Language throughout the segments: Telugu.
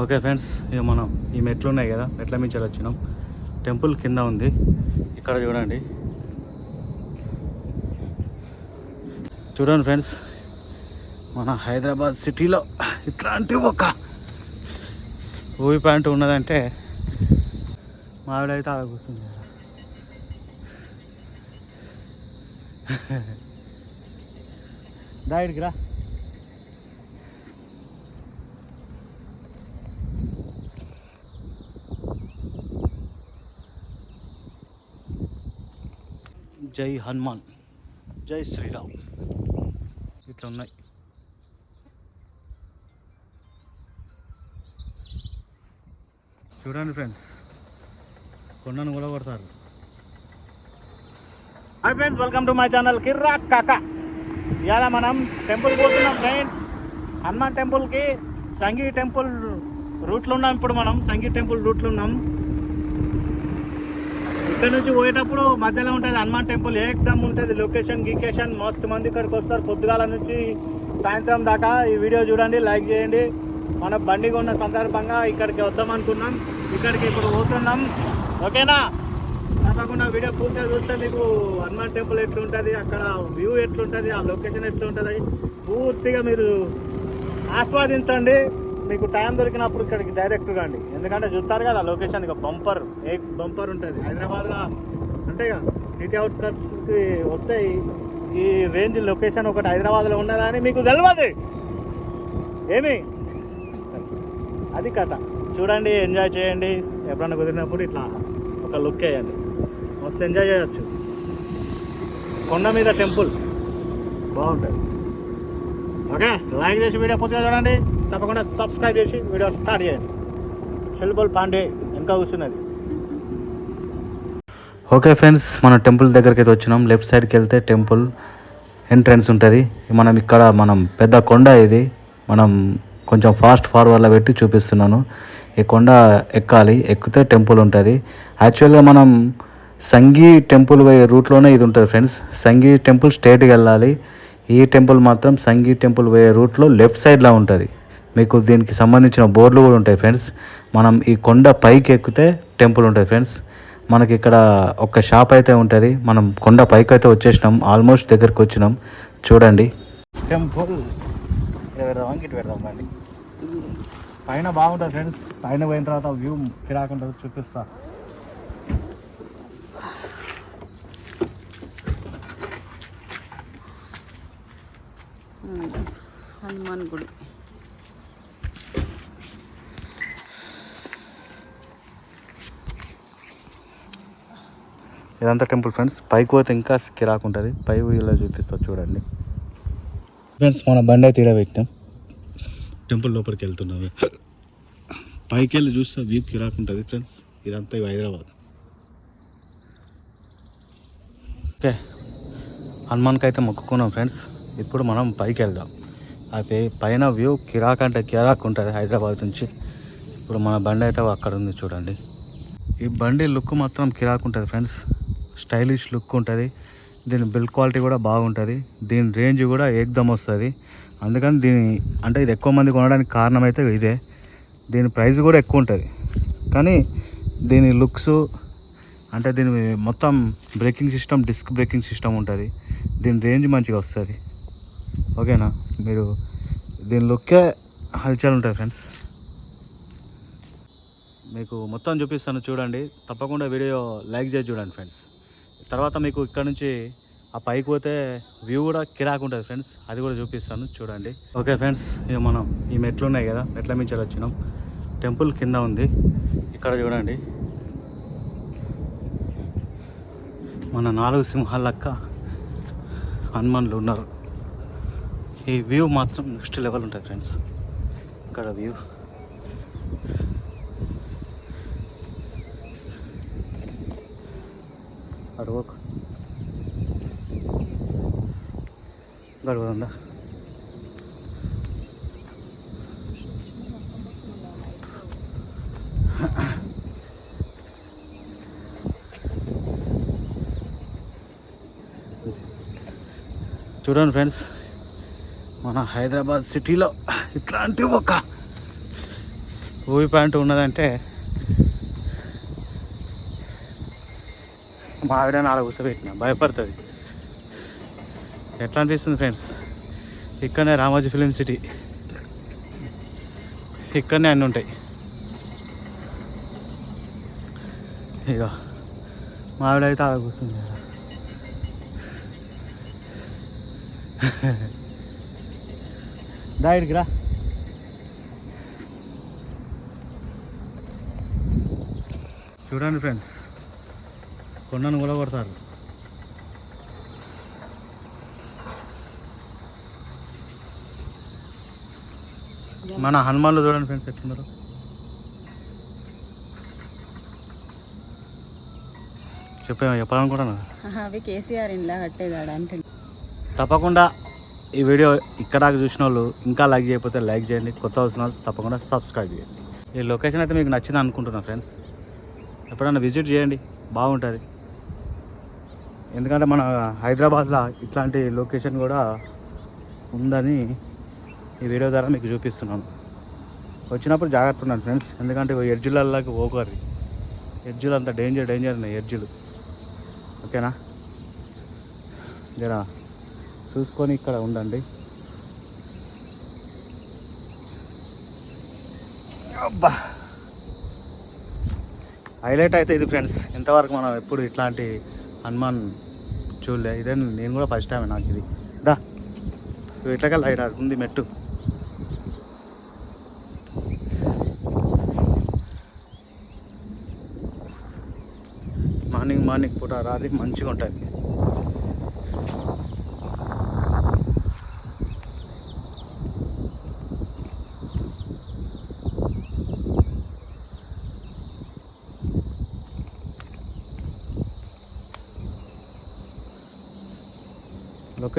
ఓకే ఫ్రెండ్స్ ఇక మనం ఈ మెట్లు ఉన్నాయి కదా మెట్ల మించి వచ్చినాం టెంపుల్ కింద ఉంది. ఇక్కడ చూడండి. చూడండి ఫ్రెండ్స్ మన హైదరాబాద్ సిటీలో ఇట్లాంటి ఒక ఊవి పాయింట్ ఉన్నదంటే మావిడైతే ఆడ కూర్చుంది. దా రా. జై హనుమాన్. జై శ్రీరామ్. ఇట్లా ఉన్నాయి చూడండి ఫ్రెండ్స్ కొండను కూడా కొడతారు. Hi friends welcome to my channel కిర్రా కాక. ఇవాళ మనం టెంపుల్ పోతున్నాం ఫ్రెండ్స్. హనుమాన్ టెంపుల్కి సంగీ టెంపుల్ రూట్లో ఉన్నాం ఇప్పుడు మనం సంగీ టెంపుల్ రూట్లో ఉన్నాం. ఇక్కడ నుంచి పోయేటప్పుడు మధ్యలో ఉంటుంది హనుమాన్ టెంపుల్ ఏకదమ్ ఉంటుంది లొకేషన్ గీకేషన్. మస్తు మంది ఇక్కడికి వస్తారు. పొద్దుగాల నుంచి సాయంత్రం దాకా ఈ వీడియో చూడండి లైక్ చేయండి. మన బండి కొన్న సందర్భంగా ఇక్కడికి వద్దాం అనుకున్నాం. ఇక్కడికి ఇప్పుడు పోతున్నాం. ఓకేనా? తప్పకుండా వీడియో పూర్తిగా చూస్తే మీకు హనుమాన్ టెంపుల్ ఎట్లుంటుంది అక్కడ వ్యూ ఎట్లుంటుంది ఆ లొకేషన్ ఎట్లుంటుంది పూర్తిగా మీరు ఆస్వాదించండి. మీకు టైం దొరికినప్పుడు ఇక్కడికి డైరెక్ట్ రండి ఎందుకంటే చూస్తారు కదా లొకేషన్ ఇక బంపర్ ఏ బంపర్ ఉంటుంది. హైదరాబాద్లో అంటే సిటీ అవుట్స్కట్స్కి వస్తే ఈ- ఈ రేంజ్ లొకేషన్ ఒకటి హైదరాబాద్లో ఉన్నదని మీకు తెలియదు ఏమి? అది కథ. చూడండి ఎంజాయ్ చేయండి. ఎప్పుడన్నా కుదిరినప్పుడు ఇట్లా ఒక లుక్ వేయండి. మస్తు ఎంజాయ్ చేయొచ్చు. కొండ మీద టెంపుల్. బాగుంటుంది. ఓకే లైక్ చేసి వీడియో పూర్తిగా చూడండి. తప్పకుండా సబ్స్క్రైబ్ చేసి వీడియో స్టార్ట్ చేయండి. చెల్లుబోల్ పాండే ఇంకా కూర్చున్నది. ఓకే ఫ్రెండ్స్ మన టెంపుల్ దగ్గరికి అయితే వచ్చినాం. లెఫ్ట్ సైడ్కి వెళ్తే టెంపుల్ ఎంట్రన్స్ ఉంటుంది. మనం ఇక్కడ మనం పెద్ద కొండ ఇది. మనం కొంచెం ఫాస్ట్ ఫార్వర్డ్లో పెట్టి చూపిస్తున్నాను. ఈ కొండ ఎక్కాలి. ఎక్కితే టెంపుల్ ఉంటుంది. యాక్చువల్గా మనం సంగీ టెంపుల్ పోయే రూట్లోనే ఇది ఉంటుంది ఫ్రెండ్స్. సంగీ టెంపుల్ స్టేట్కి వెళ్ళాలి. ఈ టెంపుల్ మాత్రం సంగీ టెంపుల్ పోయే రూట్లో లెఫ్ట్ సైడ్లో ఉంటుంది. మీకు దీనికి సంబంధించిన బోర్డులు కూడా ఉంటాయి ఫ్రెండ్స్. మనం ఈ కొండ పైకి ఎక్కితే టెంపుల్ ఉంటుంది ఫ్రెండ్స్. మనకి ఇక్కడ ఒక షాప్ అయితే ఉంటుంది. మనం కొండ పైకి అయితే వచ్చేసినాం. ఆల్మోస్ట్ దగ్గరికి వచ్చినాం. చూడండి. టెంపుల్. పెడదాం పెడదాం పైన బాగుంటుంది ఫ్రెండ్స్. పైన పోయిన తర్వాత వ్యూ కిరాకుంటుంది చూపిస్తా. హనుమాన్ గుడి. ఇదంతా టెంపుల్ ఫ్రెండ్స్. పైకి పోతే ఇంకా కిరాక్ ఉంటుంది. పై ఇలా చూపిస్తా చూడండి. ఫ్రెండ్స్ మన బండి అయితే ఇలా పెట్టినాం. టెంపుల్ లోపలికి వెళ్తున్నాం. పైకి వెళ్ళి చూస్తే వ్యూ కిరాక్ ఉంటుంది ఫ్రెండ్స్. ఇదంతా ఇవి హైదరాబాద్. ఓకే. హనుమాన్కి అయితే మొక్కుకున్నాం ఫ్రెండ్స్. ఇప్పుడు మనం పైకి వెళ్దాం. పై- పైన వ్యూ కిరాక్ అంటే కిరాక్ ఉంటుంది హైదరాబాద్ నుంచి. ఇప్పుడు మన బండి అయితే అక్కడ ఉంది చూడండి. ఈ బండి లుక్ మాత్రం కిరాక్ ఉంటుంది ఫ్రెండ్స్. స్టైలిష్ లుక్ ఉంటుంది. దీని బిల్డ్ క్వాలిటీ కూడా బాగుంటుంది. దీని రేంజ్ కూడా ఏకదమ్ వస్తుంది. అందుకని దీని అంటే ఇది ఎక్కువ మంది కొనడానికి కారణం అయితే ఇదే. దీని ప్రైస్ కూడా ఎక్కువ ఉంటుంది. కానీ దీని లుక్స్ అంటే దీని మొత్తం braking system disc braking system ఉంటుంది. దీని రేంజ్ మంచిగా వస్తుంది. ఓకేనా? మీరు దీని లుక్కే హల్చల్ ఉంటుంది ఫ్రెండ్స్. మీకు మొత్తం చూపిస్తాను చూడండి. తప్పకుండా వీడియో లైక్ చేసి చూడండి ఫ్రెండ్స్. తర్వాత మీకు ఇక్కడ నుంచి ఆ పైకి పోతే వ్యూ కూడా కిరాక్ ఉంటుంది ఫ్రెండ్స్. అది కూడా చూపిస్తాను చూడండి. ఓకే ఫ్రెండ్స్ ఇక మనం ఈ మెట్లు ఉన్నాయి కదా మెట్ల మించి వచ్చినాం. టెంపుల్ కింద ఉంది. ఇక్కడ చూడండి. మన నాలుగు సింహాల లెక్క హనుమాన్లు ఉన్నారు. ఈ వ్యూ మాత్రం నెక్స్ట్ లెవెల్ ఉంటుంది ఫ్రెండ్స్. ఇక్కడ వ్యూ. గడవకు గడవదా చూడండి ఫ్రెండ్స్ మన హైదరాబాద్ సిటీలో ఇట్లాంటి ఒక ఊవి పాయింట్ ఉన్నదంటే మా ఆవిడ నాలుగు కూర్చోబెట్టిన. భయపడుతుంది. ఎట్లా అనిపిస్తుంది ఫ్రెండ్స్? ఇక్కడనే రామోజీ ఫిలిం సిటీ. ఇక్కడనే అన్నీ ఉంటాయి. ఇక మా ఆవిడ అయితే ఆడ కూర్చుంది దా రా. చూడండి ఫ్రెండ్స్. కొండను కూడా కొడతారు. మన హనుమాన్లు చూడండి ఫ్రెండ్స్ ఎట్లున్నారు. ఆహా, అవి కేసీఆర్ ఇంట్లో తప్పకుండా ఈ వీడియో ఇక్కడ చూసిన వాళ్ళు ఇంకా లైక్ చేయకపోతే లైక్ చేయండి. కొత్త వచ్చిన వాళ్ళు తప్పకుండా సబ్స్క్రైబ్ చేయండి. ఈ లొకేషన్ అయితే మీకు నచ్చింది అనుకుంటున్నా ఫ్రెండ్స్. ఎప్పుడైనా విజిట్ చేయండి. బాగుంటుంది. ఎందుకంటే మన హైదరాబాద్లో ఇట్లాంటి లొకేషన్ కూడా ఉందని ఈ వీడియో ద్వారా మీకు చూపిస్తున్నాను. వచ్చినప్పుడు జాగ్రత్త ఉన్నాను ఫ్రెండ్స్. ఎందుకంటే ఎడ్జులలోకి పోకరు ఎడ్జులు అంత డేంజర్ డేంజర్ ఉన్నాయి ఎడ్జులు. ఓకేనా? జరా చూసుకొని ఇక్కడ ఉండండి. అబ్బా! హైలైట్ అయితే ఇది ఫ్రెండ్స్. ఇంతవరకు మనం ఎప్పుడు ఇట్లాంటి హనుమాన్ చూడలే. ఇదే నేను కూడా ఫస్ట్ టైం నాకు ఇది. దా ఇట్లకెళ్ళి హైట్ ఉంది మెట్టు. మార్నింగ్ మార్నింగ్ పూట రాత్రి మంచిగా ఉంటుంది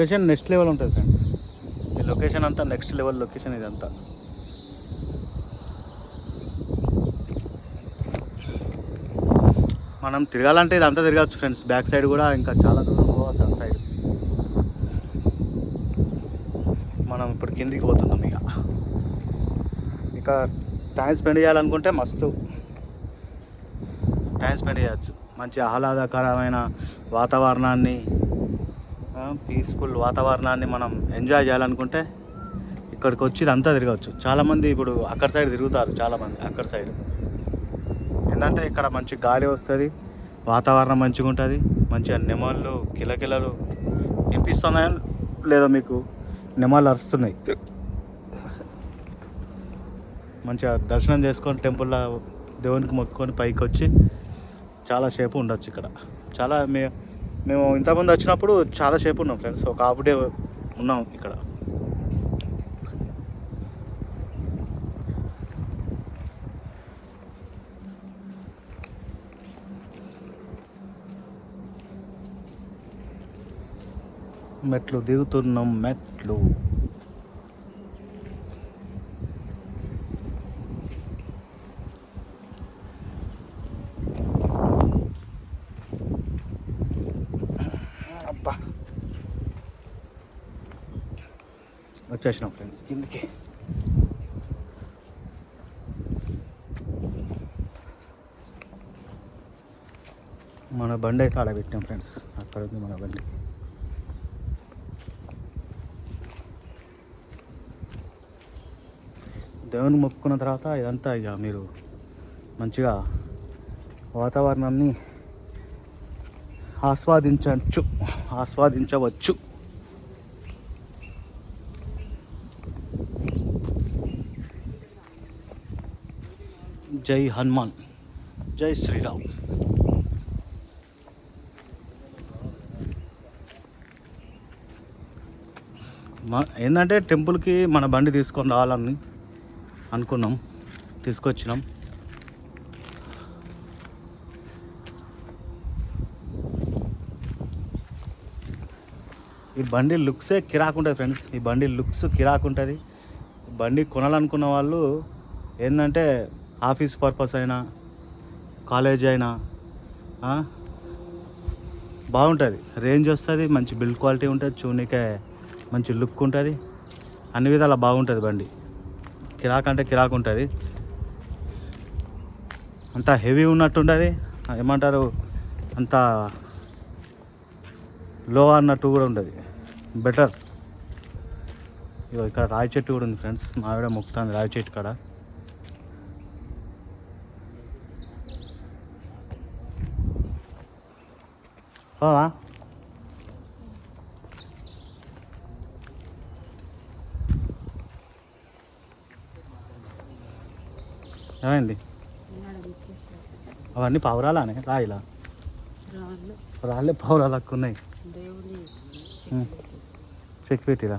లొకేషన్ నెక్స్ట్ లెవెల్ ఉంటుంది ఫ్రెండ్స్. ఈ లొకేషన్ అంతా నెక్స్ట్ లెవెల్ లొకేషన్ ఇదంతా. మనం తిరగాలంటే ఇదంతా తిరగచ్చు ఫ్రెండ్స్. బ్యాక్ సైడ్ కూడా ఇంకా చాలా దూరం పోవచ్చు ఆ సైడ్. మనం ఇప్పుడు కిందికి పోతున్నాం ఇక. ఇంకా టైం స్పెండ్ చేయాలనుకుంటే మస్తు. టైం స్పెండ్ చేయొచ్చు. మంచి ఆహ్లాదకరమైన వాతావరణాన్ని పీస్ఫుల్ వాతావరణాన్ని మనం ఎంజాయ్ చేయాలనుకుంటే ఇక్కడికి వచ్చి ఇదంతా తిరగవచ్చు. చాలామంది ఇప్పుడు అక్కడ సైడ్ తిరుగుతారు చాలామంది అక్కడ సైడ్ ఏంటంటే ఇక్కడ మంచి గాలి వస్తుంది వాతావరణం మంచిగా ఉంటుంది మంచిగా నెమళ్ళు కిలకిలలు వినిపిస్తున్నాయో లేదో మీకు? నెమళ్ళు అరుస్తున్నాయి. మంచిగా దర్శనం చేసుకొని టెంపుల్లో దేవునికి మొక్కుకొని పైకి వచ్చి చాలా సేపు ఉండొచ్చు ఇక్కడ. చాలా మే మేము ఇంతకుముందు వచ్చినప్పుడు చాలా సేపు ఉన్నాం ఫ్రెండ్స్. ఒక హాఫ్ డే ఉన్నాం ఇక్కడ. మెట్లు దిగుతున్నాం మెట్లు. వచ్చేసినాం. ఫ్రెండ్స్ కిందకి. మన బండి అయితే ఆడ పెట్టాం ఫ్రెండ్స్. అక్కడ ఉంది మన బండి. దేవుని మొక్కుకున్న తర్వాత ఇదంతా ఇక మీరు మంచిగా వాతావరణాన్ని ఆస్వాదించవచ్చు ఆస్వాదించవచ్చు. జై హనుమాన్. జై శ్రీరామ్. మా ఏంటంటే టెంపుల్కి మన బండి తీసుకొని రావాలని అనుకున్నాం. తీసుకొచ్చినాం. ఈ బండి లుక్సే కిరాకుంటుంది ఫ్రెండ్స్. ఈ బండి లుక్స్ కిరాకుంటుంది బండి కొనాలనుకున్న వాళ్ళు ఏంటంటే ఆఫీస్ పర్పస్ అయినా కాలేజ్ అయినా బాగుంటుంది. రేంజ్ వస్తుంది మంచి బిల్డ్ క్వాలిటీ ఉంటుంది చూనికే మంచి లుక్ ఉంటుంది. అన్ని విధాలా బాగుంటుంది బండి. కిరాక్ అంటే కిరాక్ ఉంటుంది. అంత హెవీ ఉన్నట్టుండదు. ఏమంటారు? అంత లో అన్నట్టు కూడా ఉండదు. బెటర్. ఇగో ఇక్కడ రాయి చెట్టు కూడా ఉంది ఫ్రెండ్స్. మా ఆవిడ మొక్కుతుంది రాయి చెట్టు కాడ. పోవా? ఏమైంది? అవన్నీ పావురాలానే? రాయిలా రాళ్ళు. పావురాలు లెక్క ఉన్నాయి. చెక్ పెట్టిరా.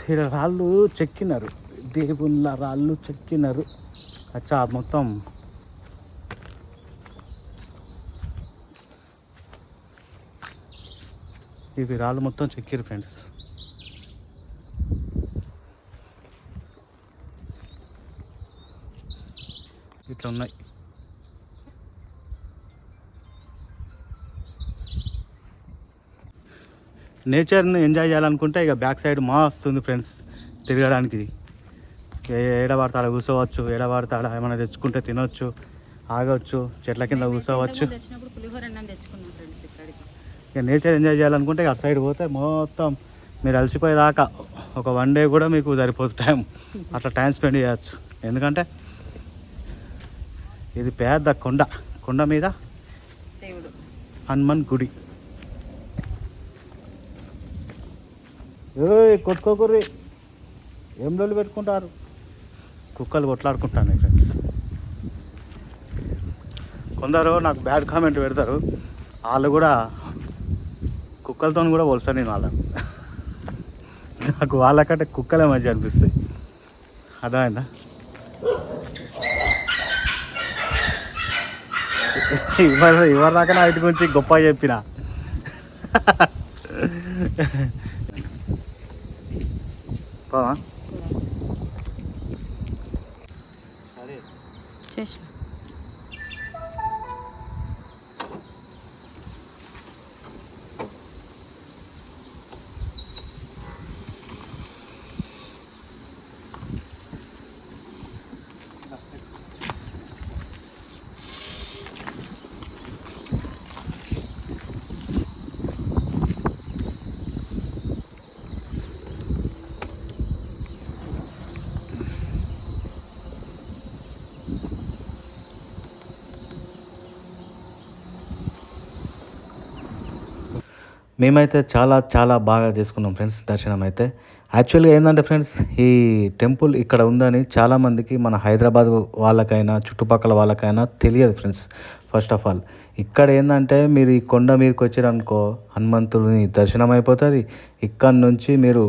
ఇక్కడ రాళ్ళు చెక్కినారు. దేవుళ్ళ రాళ్ళు చెక్కినారు. అచ్చా మొత్తం. ఇవి రాళ్ళు మొత్తం చెక్కిరు ఫ్రెండ్స్. ఇట్లా ఉన్నాయి. నేచర్ని ఎంజాయ్ చేయాలనుకుంటే ఇక బ్యాక్ సైడ్ మా వస్తుంది ఫ్రెండ్స్ తిరగడానికి. ఏ- ఏడ పడితే ఆడ కూర్చోవచ్చు ఏడ పడితే ఆడ ఏమైనా తెచ్చుకుంటే తినొచ్చు ఆగవచ్చు చెట్ల కింద కూర్చోవచ్చు ఇక నేచర్ ఎంజాయ్ చేయాలనుకుంటే అటు సైడ్ పోతే మొత్తం మీరు అలసిపోయేదాకా ఒక వన్ డే కూడా మీకు సరిపోతుంది టైం. అట్లా టైం స్పెండ్ చేయొచ్చు. ఎందుకంటే ఇది పెద్ద కొండ కొండ మీద హనుమాన్ గుడి. ఏ కొట్టుకోకుర్రి ఏం రోజులు పెట్టుకుంటారు? కుక్కలు కొట్లాడుకుంటాను ఫ్రెండ్స్ కొందరు నాకు బ్యాడ్ కామెంట్ పెడతారు. వాళ్ళు కూడా కుక్కలతో కూడా పోల్సాను నేను వాళ్ళని. నాకు వాళ్ళకంటే కుక్కలే మంచిగా అనిపిస్తాయి. అర్థమైందా? ఇవ్వరు ఇవరి దాకా నా వీటి గురించి గొప్ప చెప్పిన. పోవా? మేమైతే చాలా చాలా బాగా చేసుకున్నాం ఫ్రెండ్స్ దర్శనం అయితే యాక్చువల్గా ఏంటంటే ఫ్రెండ్స్ ఈ టెంపుల్ ఇక్కడ ఉందని చాలామందికి మన హైదరాబాద్ వాళ్ళకైనా చుట్టుపక్కల వాళ్ళకైనా తెలియదు ఫ్రెండ్స్ ఫస్ట్ ఆఫ్ ఆల్. ఇక్కడ ఏంటంటే మీరు ఈ కొండ మీదకి వచ్చారనుకో హనుమంతుడిని దర్శనం అయిపోతుంది ఇక్కడ నుంచి మీరు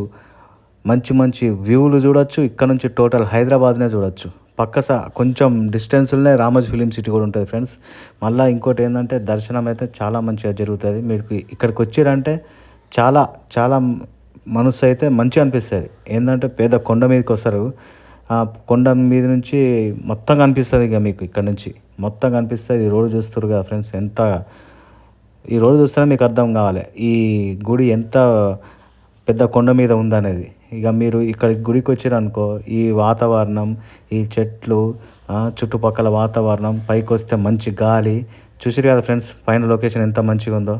మంచి మంచి వ్యూలు చూడొచ్చు ఇక్కడ నుంచి టోటల్ హైదరాబాద్నే చూడొచ్చు. పక్క స కొంచెం డిస్టెన్స్లోనే రామోజీ ఫిలిం సిటీ కూడా ఉంటుంది ఫ్రెండ్స్. మళ్ళీ ఇంకోటి ఏంటంటే దర్శనం అయితే చాలా మంచిగా జరుగుతుంది. మీకు ఇక్కడికి వచ్చారంటే చాలా చాలా మనసు అయితే మంచిగా అనిపిస్తుంది. ఏంటంటే పేద కొండ మీదకి వస్తారు. ఆ కొండ మీద నుంచి మొత్తం కనిపిస్తుంది ఇక మీకు ఇక్కడ నుంచి. మొత్తం కనిపిస్తుంది ఈ రోడ్డు చూస్తారు కదా ఫ్రెండ్స్ ఎంత ఈ రోడ్డు చూస్తేనే మీకు అర్థం కావాలి. ఈ గుడి ఎంత పెద్ద కొండ మీద ఉందనేది. ఇక మీరు ఇక్కడ గుడికి వచ్చారనుకో ఈ వాతావరణం ఈ చెట్లు చుట్టుపక్కల వాతావరణం పైకి వస్తే మంచి గాలి. చూసారు కదా ఫ్రెండ్స్ పైన లొకేషన్ ఎంత మంచిగా ఉందో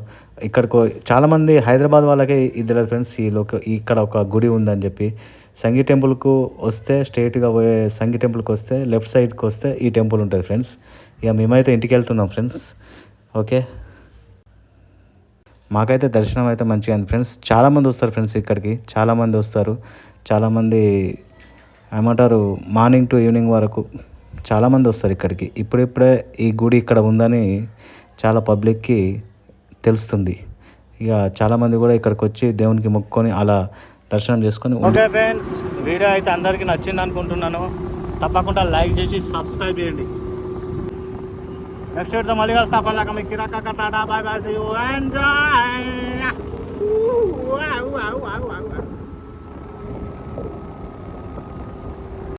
ఇక్కడికి చాలామంది హైదరాబాద్ వాళ్ళకే ఇది తెలియదు ఫ్రెండ్స్ ఈ లోకే ఇక్కడ ఒక గుడి ఉందని చెప్పి. సంగీ టెంపుల్కు వస్తే స్ట్రైట్గా పోయే సంగీ టెంపుల్కి వస్తే లెఫ్ట్ సైడ్కి వస్తే ఈ టెంపుల్ ఉంటుంది ఫ్రెండ్స్. ఇక మేమైతే ఇంటికి వెళ్తున్నాం ఫ్రెండ్స్. ఓకే? మాకైతే దర్శనం అయితే మంచిగా అయింది ఫ్రెండ్స్. చాలామంది వస్తారు ఫ్రెండ్స్ ఇక్కడికి. చాలామంది వస్తారు. చాలామంది ఏమంటారు మార్నింగ్ టు ఈవినింగ్ వరకు చాలామంది వస్తారు ఇక్కడికి. ఇప్పుడిప్పుడే ఈ గుడి ఇక్కడ ఉందని చాలా పబ్లిక్కి తెలుస్తుంది. ఇక చాలామంది కూడా ఇక్కడికి వచ్చి దేవునికి మొక్కుకొని అలా దర్శనం చేసుకొని ఓకే ఫ్రెండ్స్ వీడియో అయితే అందరికీ నచ్చింది అనుకుంటున్నాను తప్పకుండా లైక్ చేసి సబ్స్క్రైబ్ చేయండి. నెక్స్ట్ వీడితో మళ్ళీ కలుస్తా పర్లాక మీకు కిరాక tata bye bye see you enjoy